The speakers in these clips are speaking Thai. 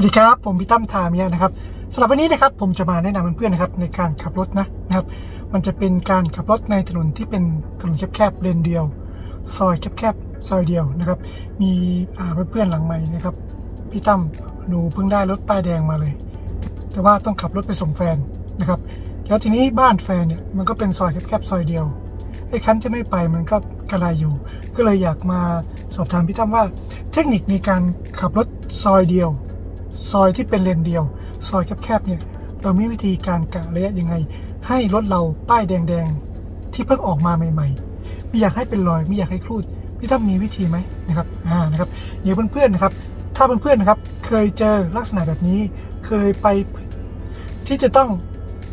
วัสดีครับ ผมพี่ตั้มทามียนะครับสำหรับวันนี้นะครับผมจะมาแนะนำเพื่อนๆนะครับในการขับรถนะนะครับ มันจะเป็นการขับรถในถนนที่เป็นถนนแคบๆเลนเดียว ซอยแคบๆซอยเดียวนะครับ มีอ่าเพื่อนๆหลังใหม่นะครับพี่ตั้มหนูเพิ่งได้รถป้ายแดงมาเลย แต่ว่าต้องขับรถไปส่งแฟนนะครับ แล้วทีนี้บ้านแฟนเนี่ยมันก็เป็นซอยแคบๆซอยเดียวไอ้คันจะไม่ไปมันก็กระไรอยู่ ก็เลยอยากมาสอบถามพี่ตั้มว่า เทคนิคในการขับรถซอยเดียว ซอยที่เป็นเลนเดียว ซอยแคบๆเนี่ยเรามีวิธีการกะระยะยังไง ให้รถเราป้ายแดงๆ ที่เพิ่งออกมาใหม่ๆไม่อยากให้เป็นรอยไม่อยากให้ครูดพี่ตั้มมีวิธีไหมนะครับอ่านะครับเดี๋ยวเพื่อนๆนะครับ ถ้าเพื่อนๆนะครับ เคยเจอลักษณะแบบนี้ เคยไปที่จะต้อง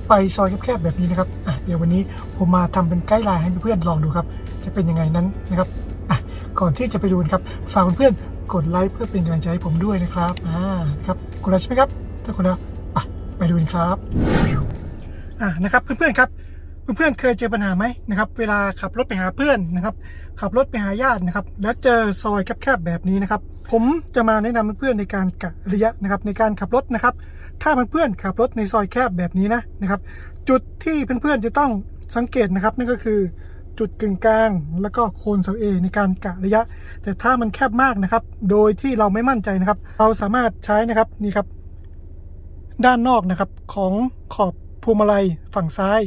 ไปซอยแคบๆแบบนี้นะครับอะเดี๋ยววันนี้ผมมาทำเป็นไกด์ไลน์ให้เพื่อนๆลองดูครับ จะเป็นยังไงนั้นนะครับอะก่อนที่จะไปดูนะครับฝากเพื่อนๆ กดไลค์เพื่อเป็นกำลังใจให้ผมด้วยนะครับอ่าครับกดไลค์ใช่ไหมครับถ้ากดแล้วอะไปดูกันครับอ่านะครับเพื่อนๆครับเพื่อนๆเคยเจอปัญหาไหมนะครับเวลาขับรถไปหาเพื่อนนะครับขับรถไปหาญาตินะครับแล้วเจอซอยแคบๆแบบนี้นะครับผมจะมาแนะนำเพื่อนๆในการกะระยะนะครับในการขับรถนะครับถ้าเพื่อนๆขับรถในซอยแคบแบบนี้นะนะครับจุดที่เพื่อนๆจะต้องสังเกตนะครับนั่นก็คือ จุดกึ่งกลาง แล้วก็โคนเสาเอในการกะระยะ แต่ถ้ามันแคบมากนะครับ โดยที่เราไม่มั่นใจนะครับ เราสามารถใช้นะครับนี่ครับ ด้านนอกนะครับของขอบพวงมาลัยฝั่งซ้าย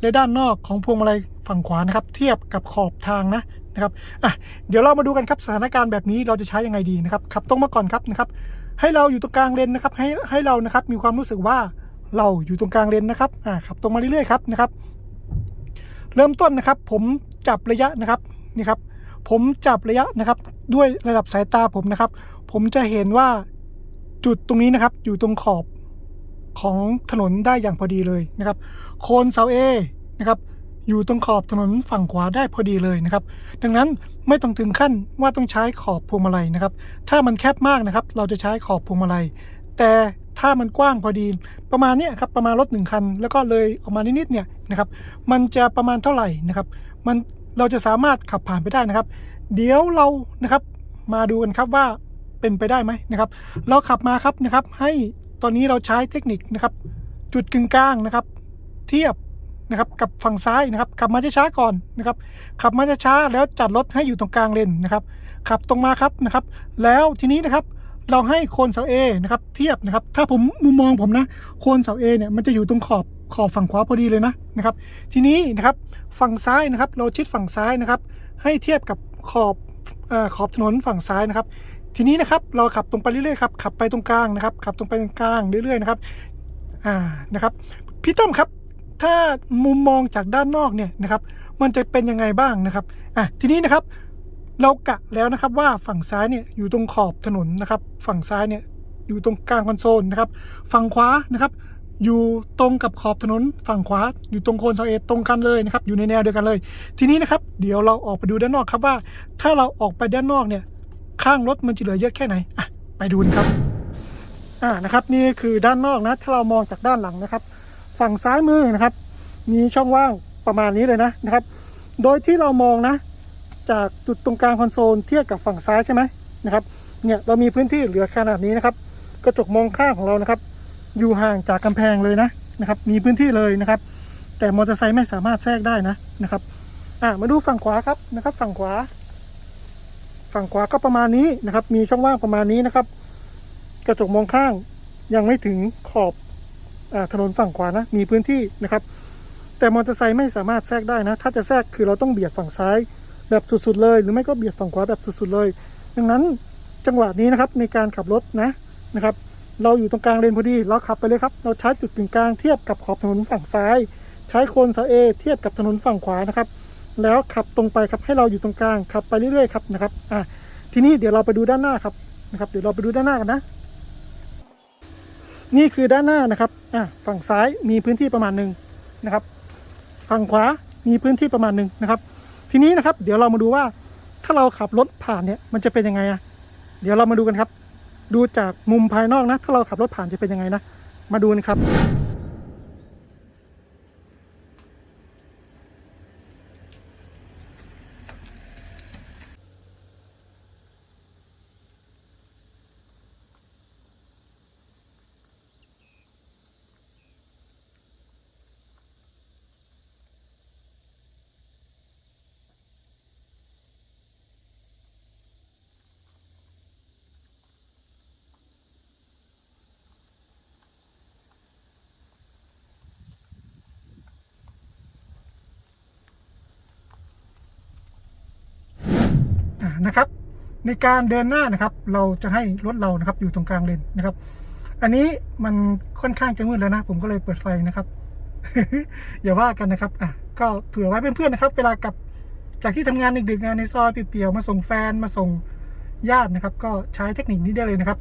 และด้านนอกของพวงมาลัยฝั่งขวานะครับ เทียบกับขอบทางนะนะครับอะเดี๋ยวเรามาดูกันครับสถานการณ์แบบนี้เราจะใช้ยังไงดีนะครับขับตรงมาก่อนครับนะครับ ให้เราอยู่ตรงกลางเลนนะครับ ให้ให้เรานะครับมีความรู้สึกว่าเราอยู่ตรงกลางเลนนะครับอ่าขับตรงมาเรื่อยๆครับนะครับ เริ่มต้นนะครับ ผมจับระยะนะครับนี่ครับ ผมจับระยะนะครับ ด้วยระดับสายตาผมนะครับ ผมจะเห็นว่าจุดตรงนี้นะครับ อยู่ตรงขอบของถนนได้อย่างพอดีเลยนะครับ โคนเสาเอนะครับ อยู่ตรงขอบถนนฝั่งขวาได้พอดีเลยนะครับ ดังนั้นไม่ต้องถึงขั้นว่าต้องใช้ขอบพวงมาลัยนะครับ ถ้ามันแคบมากนะครับ เราจะใช้ขอบพวงมาลัย แต่ ถ้ามันกว้างพอดี ประมาณนี้ครับประมาณรถหนึ่งคัน แล้วก็เลยออกมานิดๆเนี่ยนะครับ มันจะประมาณเท่าไหร่นะครับ มันเราจะสามารถขับผ่านไปได้นะครับ เดี๋ยวเรานะครับมาดูกันครับว่าเป็นไปได้ไหมนะครับ เราขับมาครับนะครับ ให้ตอนนี้เราใช้เทคนิคนะครับ จุดกึ่งกลางนะครับ เทียบนะครับกับฝั่งซ้ายนะครับ ขับมาช้าๆก่อนนะครับ ขับมาช้าๆแล้วจัดรถให้อยู่ตรงกลางเลนนะครับ ขับตรงมาครับนะครับ แล้วทีนี้นะครับ เราให้โคนเสาเอนะครับเทียบนะครับ ถ้าผมมุมมองผมนะโคนเสาเอเนี่ยมันจะอยู่ตรงขอบขอบฝั่งขวาพอดีเลยนะนะครับ ทีนี้นะครับฝั่งซ้ายนะครับ เราชิดฝั่งซ้ายนะครับ ให้เทียบกับขอบออขอบถนนฝั่งซ้ายนะครับ ทีนี้นะครับเราขับตรงไปเรื่อยๆครับขับไปตรงกลางนะครับขับตรงไปตรงกลางเรื่อยๆนะครับอ่านะครับพี่ต้อมครับถ้ามุมมองจากด้านนอกเนี่ยนะครับ มันจะเป็นยังไงบ้างนะครับอะทีนี้นะครับ เรากะแล้วนะครับว่าฝั่งซ้ายเนี่ยอยู่ตรงขอบถนนนะครับ ฝั่งซ้ายเนี่ยอยู่ตรงกลางคอนโซลนะครับ ฝั่งขวานะครับ อยู่ตรงกับขอบถนน ฝั่งขวาอยู่ตรงโคนเสาเอตรงกันเลยนะครับ อยู่ในแนวเดียวกันเลย ทีนี้นะครับ เดี๋ยวเราออกไปดูด้านนอกครับว่า ถ้าเราออกไปด้านนอกเนี่ย ข้างรถมันจะเหลือเยอะแค่ไหนอะไปดูนครับอ่านะครับ นี่คือด้านนอกนะ ถ้าเรามองจากด้านหลังนะครับ ฝั่งซ้ายมือนะครับ มีช่องว่างประมาณนี้เลยนะนะครับ โดยที่เรามองนะ จากจุดตรงกลางคอนโซลเทียบกับฝั่งซ้ายใช่ไหมนะครับ เนี่ยเรามีพื้นที่เหลือขนาดนี้นะครับ กระจกมองข้างของเรานะครับ อยู่ห่างจากกำแพงเลยนะนะครับ มีพื้นที่เลยนะครับ แต่มอเตอร์ไซค์ไม่สามารถแทรกได้นะนะครับ อ่ามาดูฝั่งขวาครับนะครับ ฝั่งขวา ฝั่งขวาก็ประมาณนี้นะครับ มีช่องว่างประมาณนี้นะครับ กระจกมองข้างยังไม่ถึงขอบอถนนฝั่งขวานะมีพื้นที่นะครับ แต่มอเตอร์ไซค์ไม่สามารถแทรกได้นะ ถ้าจะแทรกคือเราต้องเบียดฝั่งซ้าย แบบสุดๆเลย หรือไม่ก็เบียดฝั่งขวาแบบสุดๆเลย ดังนั้นจังหวะนี้นะครับในการขับรถนะนะครับ เราอยู่ตรงกลางเลนพอดีเราขับไปเลยครับ เราใช้จุดกึ่งกลางเทียบกับขอบถนนฝั่งซ้าย ใช้โคนเสาเอเทียบกับถนนฝั่งขวานะครับ แล้วขับตรงไปครับให้เราอยู่ตรงกลางขับไปเรื่อยๆครับนะครับอะทีนี้เดี๋ยวเราไปดูด้านหน้าครับนะครับ เดี๋ยวเราไปดูด้านหน้ากันนะ นี่คือด้านหน้านะครับอะฝั่งซ้ายมีพื้นที่ประมาณหนึ่งนะครับ ฝั่งขวามีพื้นที่ประมาณหนึ่งนะครับ ทีนี้นะครับ เดี๋ยวเรามาดูว่าถ้าเราขับรถผ่านเนี่ยมันจะเป็นยังไงอะเดี๋ยวเรามาดูกันครับ ดูจากมุมภายนอกนะ ถ้าเราขับรถผ่านจะเป็นยังไงนะ มาดูนะครับ นะครับ ในการเดินหน้านะครับ เราจะให้รถเรานะครับอยู่ตรงกลางเลนนะครับ อันนี้มันค่อนข้างจะมืดแล้วนะ ผมก็เลยเปิดไฟนะครับอย่าว่ากันนะครับอะก็เผื่อไว้เพื่อนๆนะครับ เวลากลับจากที่ทำงานดึกๆนะในซอยเปียวๆมาส่งแฟนมาส่งญาตินะครับ ก็ใช้เทคนิคนี้ได้เลยนะครับ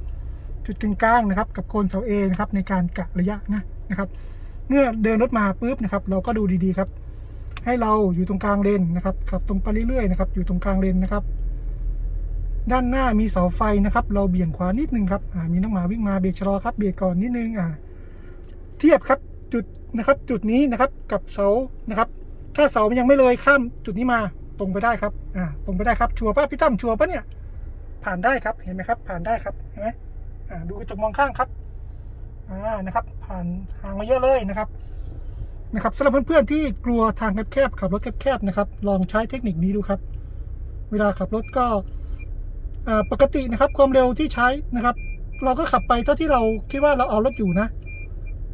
จุดกึ่งกลางนะครับ กับโคนเสาเอนะครับ ในการกะระยะนะนะครับ เมื่อเดินรถมาปุ๊บนะครับ เราก็ดูดีๆครับ ให้เราอยู่ตรงกลางเลนนะครับขับตรงไปเรื่อยๆนะครับ อยู่ตรงกลางเลนนะครับ ด้านหน้ามีเสาไฟนะครับ เราเบี่ยงขวานิดนึงครับอ่ามีน้องหมาวิ่งมาเบรกชะลอครับเบรกก่อนนิดนึงอ่าเทียบครับจุดนะครับ จุดนี้นะครับกับเสานะครับ ถ้าเสามันยังไม่เลยข้ามจุดนี้มาตรงไปได้ครับอ่าตรงไปได้ครับชัวร์ป่ะพี่ตั้มชัวร์ป่ะเนี่ย ผ่านได้ครับเห็นไหมครับ ผ่านได้ครับเห็นไหมอ่าดูกระจกมองข้างครับอ่านะครับ ผ่านทางมาเยอะเลยนะครับนะครับสำหรับเพื่อนๆที่กลัวทางแคบๆขับรถแคบๆนะครับ ลองใช้เทคนิคนี้ดูครับ เวลาขับรถก็ ปกตินะครับความเร็วที่ใช้นะครับ เราก็ขับไปเท่าที่เราคิดว่าเราเอารถอยู่นะ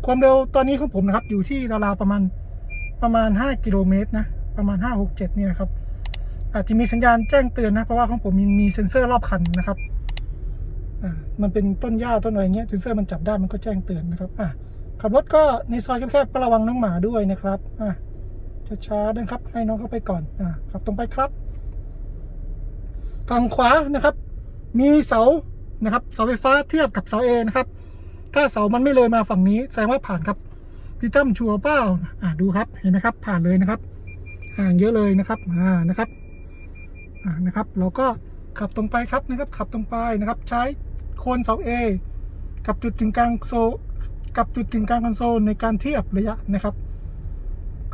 ความเร็วตอนนี้ของผมนะครับ อยู่ที่ราวๆประมาณประมาณ 5 กิโลเมตรนะประมาณ 5 6 7เนี่ยครับอาจจะมีสัญญาณแจ้งเตือนนะ เพราะว่าของผมมีมีเซ็นเซอร์รอบคันนะครับอ่ามันเป็นต้นหญ้าต้นอะไรเงี้ยเซ็นเซอร์มันจับได้มันก็แจ้งเตือนนะครับอ่าขับรถก็ในซอยแคบๆก็ระวังน้องหมาด้วยนะครับอะช้าๆนะครับ ให้น้องเข้าไปก่อนอะขับตรงไปครับ ฝั่งขวานะครับ มีเสานะครับ เสาไฟฟ้าเทียบกับเสาเอนะครับ ถ้าเสามันไม่เลยมาฝั่งนี้แสดงว่าผ่านครับพี่ตั้มชัวร์เปล่าอะดูครับเห็นไหมครับ ผ่านเลยนะครับห่างเยอะเลยนะครับอ่านะครับอ่านะครับ เราก็ขับตรงไปครับนะครับ ขับตรงไปนะครับ ใช้โคนเสาเอกับจุดกึ่งกลางโซกับจุดกึ่งกลางคอนโซลในการเทียบระยะนะครับ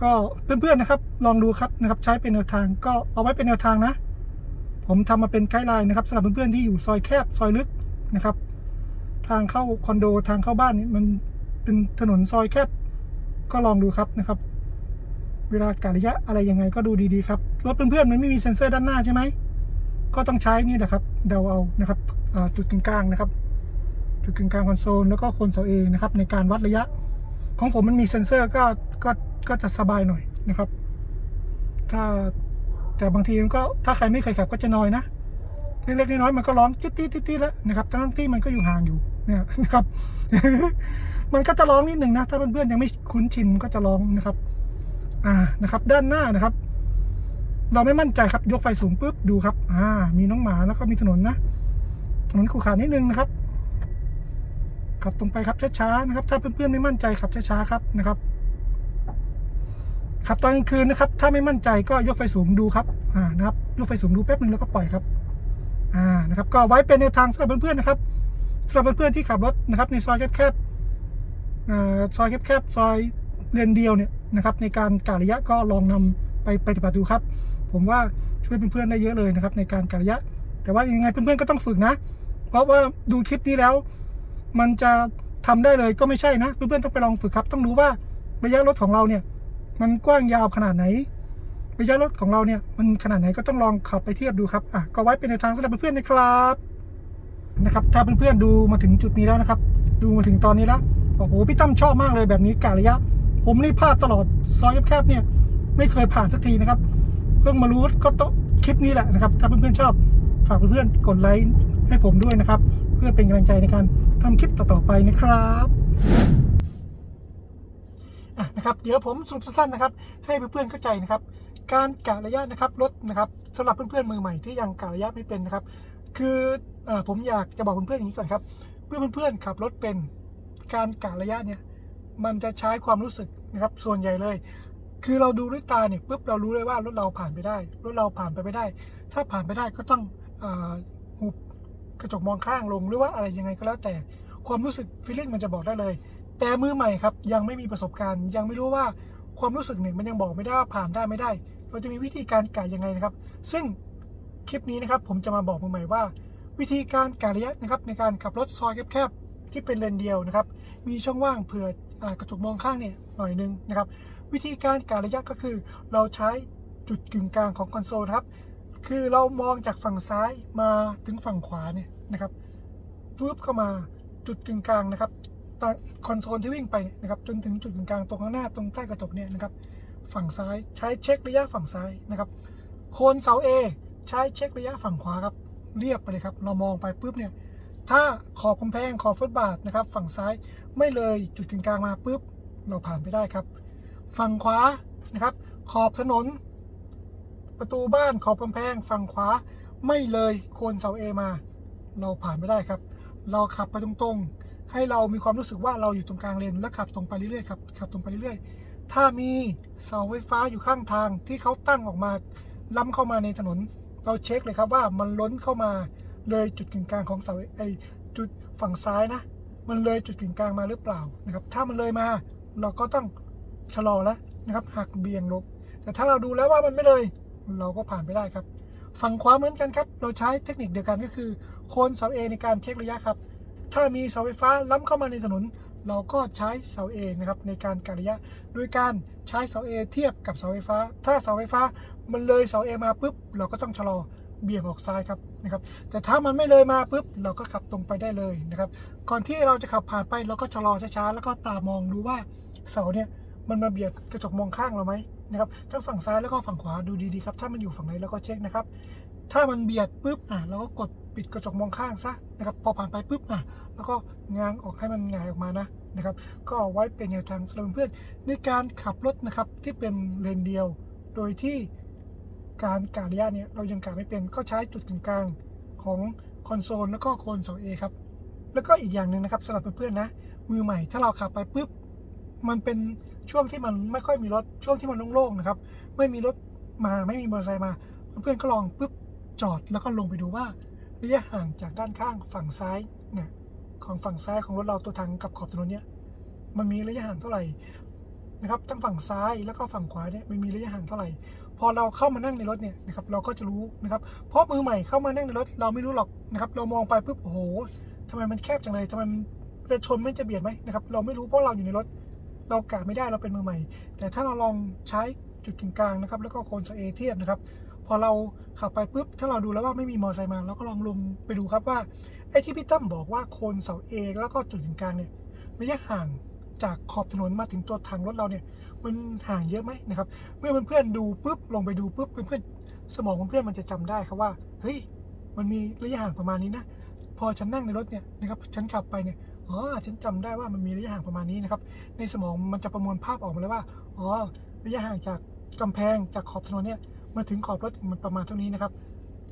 ก็เพื่อนๆนะครับ ลองดูครับนะครับ ใช้เป็นแนวทางก็เอาไว้เป็นแนวทางนะ ผมทำมาเป็นไกด์ไลน์นะครับสำหรับเพื่อนๆที่อยู่ซอยแคบซอยลึกนะครับ ทางเข้าคอนโดทางเข้าบ้านนี่มันเป็นถนนซอยแคบก็ลองดูครับนะครับ เวลากะระยะอะไรยังไงก็ดูดีๆครับรถเพื่อนๆมันไม่มีเซ็นเซอร์ด้านหน้าใช่ไหมก็ต้องใช้นี่แหละครับเดาเอานะครับจุดกึ่งกลางนะครับ จุดกึ่งกลางคอนโซลแล้วก็คนเสาเองนะครับ ในการวัดระยะ ของผมมันมีเซ็นเซอร์ก็ก็ก็จะสบายหน่อยนะครับ ถ้า แต่บางทีมันก็ถ้าใครไม่เคยขับก็จะน้อยนะเล็กๆน้อยๆมันก็ร้องจิ๊ดๆจิ๊ดๆแล้วนะครับทั้งที่มันก็อยู่ห่างอยู่เนี่ยนะครับ มันก็จะร้องนิดหนึ่งนะ ถ้าเพื่อนๆยังไม่คุ้นชินมันก็จะร้องนะครับ อ่านะครับ ด้านหน้านะครับ เราไม่มั่นใจครับยกไฟสูงปุ๊บดูครับ อ่า มีน้องหมาแล้วก็มีถนนนะถนนขรุขระนิดนึงนะครับขับตรงไปครับช้าๆนะครับ ถ้าเพื่อนๆไม่มั่นใจขับช้าๆครับนะครับ ขับตอนกลางคืนนะครับ ถ้าไม่มั่นใจก็ยกไฟสูงดูครับอ่านะครับยกไฟสูงดูแป๊บหนึ่งแล้วก็ปล่อยครับอ่านะครับ ก็ไว้เป็นแนวทางสำหรับเพื่อนๆนะครับสำหรับเพื่อนๆที่ขับรถนะครับ ในซอยแคบๆอ่าซอยแคบๆซอยเลนเดียวเนี่ยนะครับในการกะระยะก็ลองนำไปปฏิบัติดูครับ ผมว่าช่วยเพื่อนๆได้เยอะเลยนะครับ ในการกะระยะ แต่ว่ายังไงเพื่อนๆก็ต้องฝึกนะ เพราะว่าดูคลิปนี้แล้ว มันจะทำได้เลยก็ไม่ใช่นะ เพื่อนๆต้องไปลองฝึกครับ ต้องรู้ว่าระยะรถของเราเนี่ย มันกว้างยาวขนาดไหนระยะรถของเราเนี่ยมันขนาดไหนก็ต้องลองขับไปเทียบดูครับอะก็ไว้เป็นแนวทางสำหรับเพื่อนๆนะครับนะครับ ถ้าเพื่อนๆดูมาถึงจุดนี้แล้วนะครับ ดูมาถึงตอนนี้แล้วโอ้โหพี่ตั้มชอบมากเลยแบบนี้กะระยะ ผมนี่พลาดตลอดซอยแคบๆเนี่ย ไม่เคยผ่านสักทีนะครับ เพิ่งมารู้ก็ต้องคลิปนี้แหละนะครับ ถ้าเพื่อนๆชอบฝากเพื่อนๆกดไลค์ให้ผมด้วยนะครับ เพื่อเป็นกำลังใจในการทำคลิปต่อๆไปนะครับ นะครับเดี๋ยวผมสรุปสั้นๆนะครับ ให้เพื่อนๆเข้าใจนะครับ การกะระยะนะครับรถนะครับสำหรับเพื่อนๆมือใหม่ที่ยังกะระยะไม่เป็นนะครับ คืออผมอยากจะบอกเพื่อนๆอย่างนี้ก่อนครับเพื่อนเพื่อนๆขับรถเป็นการกะระยะเนี่ยมันจะใช้ความรู้สึกนะครับส่วนใหญ่เลย คือเราดูด้วยตาเนี่ยปุ๊บเรารู้เลยว่ารถเราผ่านไปได้รถเราผ่านไปไม่ได้ ถ้าผ่านไปได้ก็ต้องอหุบกระจกมองข้างลงหรือว่าอะไรยังไงก็แล้วแต่ความรู้สึกฟีลลิ่งมันจะบอกได้เลย แต่มือใหม่ครับยังไม่มีประสบการณ์ ยังไม่รู้ว่าความรู้สึกเนี่ยมันยังบอกไม่ได้ว่าผ่านได้ไม่ได้ เราจะมีวิธีการกะยังไงนะครับ ซึ่งคลิปนี้นะครับผมจะมาบอกมือใหม่ว่า วิธีการกะระยะนะครับในการขับรถซอยแคบๆที่เป็นเลนเดียวนะครับ มีช่องว่างเผื่ออกระจกมองข้างเนี่ยหน่อยนึงนะครับ วิธีการกะระยะก็คือ เราใช้จุดกึ่งกลางของคอนโซลครับคือเรามองจากฝั่งซ้ายมาถึงฝั่งขวาเนี่ยนะครับฟืบเข้ามาจุดกึ่งกลางนะครับ คอนโซลที่วิ่งไปนะครับจนถึงจุดกึ่งกลางตรงข้างหน้าตรงใต้กระจกเนี่ยนะครับฝั่งซ้ายใช้เช็คระยะฝั่งซ้ายนะครับโคนเสา A ใช้เช็คระยะฝั่งขวาครับเรียบไปเลยครับ เรามองไปปุ๊บเนี่ยถ้าขอบกำแพงขอบฟุตบาทนะครับฝั่งซ้ายไม่เลยจุดกึ่งกลางมาปุ๊บเราผ่านไปได้ครับ ฝั่งขวานะครับ ขอบถนน ประตูบ้านขอบกำแพง ฝั่งขวาไม่เลยโคนเสาเอมา เราผ่านไม่ได้ครับ เราขับไปตรงๆ ให้เรามีความรู้สึกว่าเราอยู่ตรงกลางเลนและขับตรงไปเรื่อยๆครับขับตรงไปเรื่อยๆ ถ้ามีเสาไฟฟ้าอยู่ข้างทางที่เขาตั้งออกมาล้ำเข้ามาในถนน เราเช็คเลยครับว่ามันล้นเข้ามาเลยจุดกึ่งกลางของเสาไอจุดฝั่งซ้ายนะ มันเลยจุดกึ่งกลางมาหรือเปล่านะครับ ถ้ามันเลยมาเราก็ต้องชะลอแล้วนะครับหักเบี่ยงลบแต่ถ้าเราดูแล้วว่ามันไม่เลย เราก็ผ่านไปได้ครับ ฝั่งขวาเหมือนกันครับ เราใช้เทคนิคเดียวกันก็คือ โคนเสาเอในการเช็คระยะครับ ถ้ามีเสาไฟฟ้าล้ำเข้ามาในถนน เราก็ใช้เสาเอนะครับในการกะระยะ โดยการใช้เสาเอเทียบกับเสาไฟฟ้า ถ้าเสาไฟฟ้ามันเลยเสาเอมาปุ๊บเราก็ต้องชะลอเบี่ยงออกซ้ายครับนะครับ แต่ถ้ามันไม่เลยมาปุ๊บเราก็ขับตรงไปได้เลยนะครับ ก่อนที่เราจะขับผ่านไปเราก็ชะลอช้าๆแล้วก็ตามองดูว่าเสาเนี่ยมันมาเบียดกระจกมองข้างเราไหมนะครับทั้งฝั่งซ้ายแล้วก็ฝั่งขวาดูดีๆครับ ถ้ามันอยู่ฝั่งไหนเราก็เช็คนะครับ ถ้ามันเบียดปุ๊บอะเราก็กด ปิดกระจกมองข้างซะนะครับพอผ่านไปปุ๊บอะแล้วก็ง้างออกให้มันงายออกมานะนะครับก็เอาไว้เป็นแนวทางสำหรับเพื่อนในการขับรถนะครับที่เป็นเลนเดียว โดยที่การการะยะเนี่ยเรายังกาไม่เป็นก็ใช้จุดกึ่งกลางของคอนโซลแล้วก็โคนเสาเอครับแล้วก็อีกอย่างหนึ่งนะครับสำหรับเพื่อนๆนะ มือใหม่ถ้าเราขับไปปุ๊บมันเป็นช่วงที่มันไม่ค่อยมีรถช่วงที่มันโล่งๆนะครับไม่มีรถมาไม่มีมอเตอร์ไซค์มา เพื่อนๆก็ลองปุ๊บจอดแล้วก็ลงไปดูว่า ระยะห่างจากด้านข้างฝั่งซ้ายเนี่ยของฝั่งซ้ายของรถเราตัวถังกับขอบถนนเนี่ยมันมีระยะห่างเท่าไหร่นะครับทั้งฝั่งซ้ายแล้วก็ฝั่งขวาเนี่ยมันมีระยะห่างเท่าไหร่ พอเราเข้ามานั่งในรถเนี่ยนะครับเราก็จะรู้นะครับเพราะมือใหม่เข้ามานั่งในรถเราไม่รู้หรอกนะครับเรามองไปปุ๊บโอ้โหทำไมมันแคบจังเลยทำไมจะชนไม่จะเบียดไหมนะครับเราไม่รู้เพราะเราอยู่ในรถ เรากะไม่ได้เราเป็นมือใหม่ แต่ถ้าเราลองใช้จุดกึ่งกลางนะครับแล้วก็โคนเสเอเทียบนะครับ พอเราขับไปปุ๊บถ้าเราดูแล้วว่าไม่มีมอเตอร์ไซค์มาเราก็ลองลงไปดูครับว่าไอ้ที่พี่ตั้มบอกว่าโคนเสาเอแล้วก็จุดกึ่งกลางเนี่ยระยะห่างจากขอบถนนมาถึงตัวถังรถเราเนี่ย มันห่างเยอะไหมนะครับ เมื่อเพื่อนๆดูปุ๊บลงไปดูปุ๊บเพื่อนๆสมองเพื่อนๆมันจะจำได้ครับว่าเฮ้ยมันมีระยะห่างประมาณนี้นะพอฉันนั่งในรถเนี่ยนะครับฉันขับไปเนี่ยอ๋อฉันจำได้ว่ามันมีระยะห่างประมาณนี้นะครับในสมองมันจะประมวลภาพออกมาเลยว่าอ๋อระยะห่างจากกำแพงจากขอบถนนเนี่ย มาถึงขอบรถมันประมาณเท่านี้นะครับ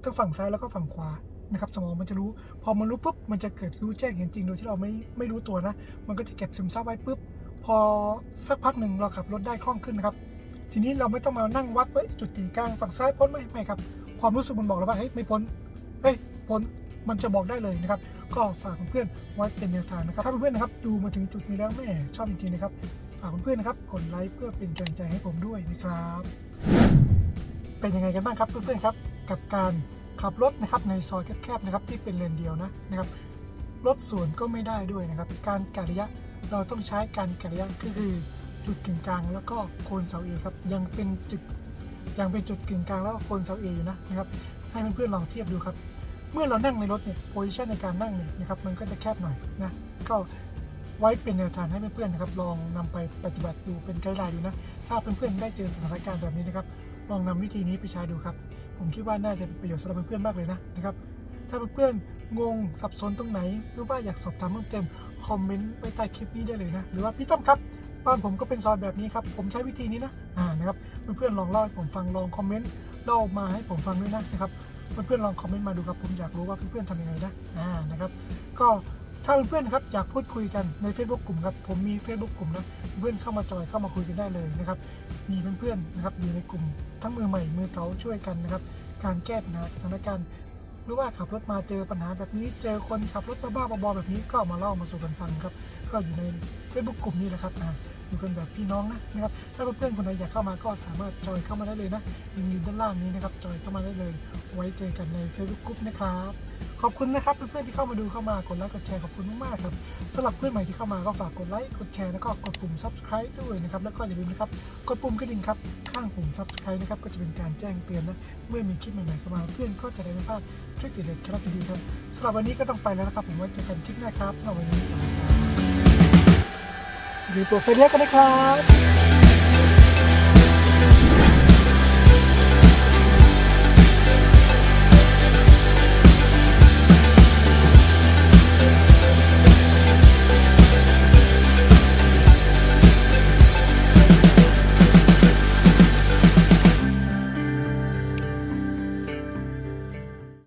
ทั้งฝั่งซ้ายแล้วก็ฝั่งขวานะครับสมองมันจะรู้ พอมันรู้ปุ๊บมันจะเกิดรู้แจ้งเห็นจริงโดยที่เราไม่ไม่รู้ตัวนะ มันก็จะเก็บซึมซับไว้ปุ๊บ พอสักพักหนึ่งเราขับรถได้คล่องขึ้นนะครับ ทีนี้เราไม่ต้องมานั่งวัดว่าจุดกึ่งกลางฝั่งซ้ายพ้นไหมไม่ครับ ความรู้สึกมันบอกเราว่าเฮ้ยไม่พ้นเฮ้ยพ้นมันจะบอกได้เลยนะครับ ก็ฝากเพื่อนไว้เป็นแนวทางนะครับ ถ้าเพื่อนนะครับดูมาถึงจุดนี้แล้วแม่ชอบจริงๆนะครับ ฝากเพื่อนนะครับกดไลค์เพื่อเป็นกำลังใจให้ผมด้วยนะครับ เป็นยังไงกันบ้างครับเพื่อนๆครับกับการขับรถนะครับในซอยแคบๆนะครับที่เป็นเลนเดียวนะนะครับรถสวนก็ไม่ได้ด้วยนะครับ การกะระยะเราต้องใช้การกะระยะก็คือจุดกึ่งกลางแล้วก็โคนเสาเอครับยังเป็นจุดยังเป็นจุดกึ่งกลางแล้วก็โคนเสาเออยู่นะนะครับให้เพื่อนๆลองเทียบดูครับ เมื่อเรานั่งในรถเนี่ยโพซิชันในการนั่งเนี่ยนะครับมันก็จะแคบหน่อยนะก็ไว้เป็นแนวทางให้เพื่อนๆนะครับลองนำไปปฏิบัติดูเป็นไกด์ไลน์ดูนะถ้าเพื่อนๆได้เจอสถานการณ์แบบนี้นะครับ ลองนำวิธีนี้ไปใช้ดูครับ ผมคิดว่าน่าจะเป็นประโยชน์สำหรับเพื่อนๆมากเลยนะนะครับ ถ้าเพื่อนๆงงสับสนตรงไหน หรือว่าอยากสอบถามเพิ่มเติมคอมเมนต์ไว้ใต้คลิปนี้ได้เลยนะ หรือว่าพี่ต้อมครับบ้านผมก็เป็นซอยแบบนี้ครับ ผมใช้วิธีนี้นะอ่านะครับเพื่อนๆลองเล่าให้ผมฟังลองคอมเมนต์เล่ามาให้ผมฟังด้วยนะนะครับเพื่อนๆลองคอมเมนต์มาดูครับผมอยากรู้ว่าเพื่อนๆทำยังไงนะอ่านะครับ ก็ ถ้าเพื่อนๆครับอยากพูดคุยกันใน Facebook กลุ่มครับผมมี Facebook กลุ่มนะเพื่อนเข้ามาจอยเข้ามาคุยกันได้เลยนะครับมีเพื่อนๆนะครับอยู่ในกลุ่มทั้งมือใหม่มือเก่าช่วยกันนะครับ การแก้ปัญหาสถานการณ์หรือว่าขับรถมาเจอปัญหาแบบนี้เจอคนขับรถบ้าๆบอๆแบบนี้ก็มาเล่ามาสู่กันฟังครับ ก็อยู่ใน Facebook กลุ่มนี้แหละครับนะ อยู่กันแบบพี่น้องนะนะครับถ้าเพื่อนๆคนไหนอยากเข้ามาก็สามารถจอยเข้ามาได้เลยนะลิงก์อยู่ด้านล่างนี้นะครับจอยเข้ามาได้เลย ไว้เจอกันใน Facebook กลุ่มนะครับ ขอบคุณนะครับเพื่อนๆที่เข้ามาดูเข้ามากดไลค์กดแชร์ขอบคุณมากๆครับสำหรับเพื่อนใหม่ที่เข้ามาก็ฝากกดไลค์กดแชร์แล้วก็กดปุ่ม subscribe ด้วยนะครับแล้วก็อย่าลืมนะครับกดปุ่มกระดิ่งครับข้างปุ่ม subscribe นะครับก็จะเป็นการแจ้งเตือนนะเมื่อมีคลิปใหม่ๆเข้ามาเพื่อนก็จะได้ไม่พลาดทริคเด็ดๆครับดีๆครับสำหรับวันนี้ก็ต้องไปแล้วนะครับผมไว้เจอกันคลิปหน้าครับสำหรับวันนี้สวัสดีครับ รีโปรไฟเลี้ยกันนะครับ